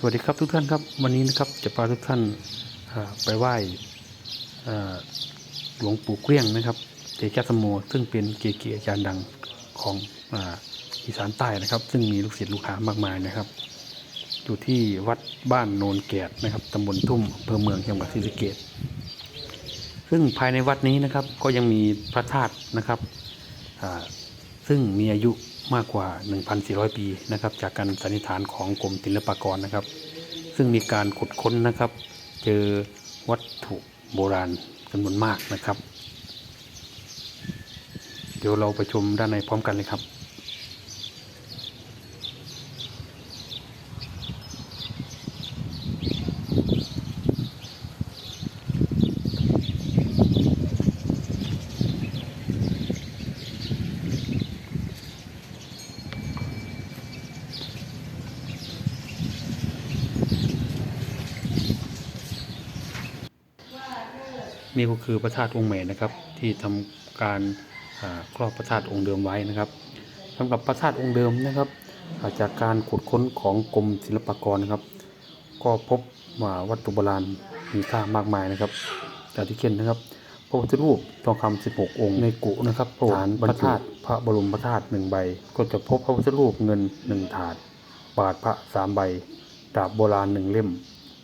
สวัสดีครับทุกท่านครับ วันนี้นะครับจะพาทุกท่านไปไหว้หลวงปู่เกลี้ยงนะครับ เจจัสโมซึ่งเป็นเกจิอาจารย์ดังของอ,อีสานใต้นะครับ ซึ่งมีลูกศิษย์ลูกหามากมายนะครับ อยู่ที่วัดบ้านโนนแกดนะครับตำบลทุ่มอำเภอเมืองจังหวัดศรีสะเกษซึ่งภายในวัดนี้นะครับก็ยังมีพระธาตุนะครับซึ่งมีอายุ มากกว่า 1,400 ปีนะครับ จากการสันนิษฐานของกรมศิลปากรนะครับ ซึ่งมีการขุดค้นนะครับ เจอวัตถุโบราณจำนวนมากนะครับ เดี๋ยวเราไปชมด้านในพร้อมกันเลยครับ นี่ก็คือพระธาตุองค์ใหม่นะครับ ที่ทำการครอบพระธาตุองค์เดิมไว้นะครับสำหรับพระธาตุองค์เดิมนะครับจากการขุดค้นของกรมศิลปากรนะครับ ก็พบว่าวัตถุโบราณมีค่ามากมายนะครับจากที่เช่นนะครับ พระพุทธรูปทองคำ16 องค์ในกุนะครับฐานพระธาตุพระบรมพระธาตุหนึ่งใบ ก็จะพบพระพุทธรูปเงินหนึ่งถาด บาทพระสามใบดาบโบราณหนึ่งเล่ม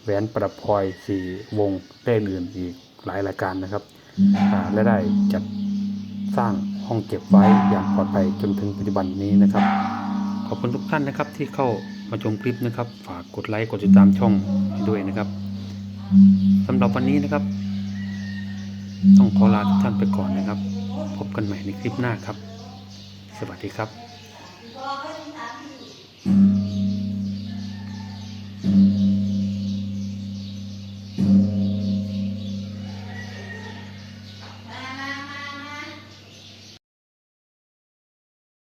แหวนประดับพลอยสี่วงเล่อื่นอีก หลายรายการนะครับและได้จัดสร้างห้องเก็บไว้อย่างปลอดภัยจนถึงปัจจุบันนี้นะครับ ขอบคุณทุกท่านนะครับที่เข้ามาชมคลิปนะครับ ฝากกดไลค์กดติดตามช่องด้วยนะครับสำหรับวันนี้นะครับ ต้องขอลาทุกท่านไปก่อนนะครับ พบกันใหม่ในคลิปหน้าครับ สวัสดีครับ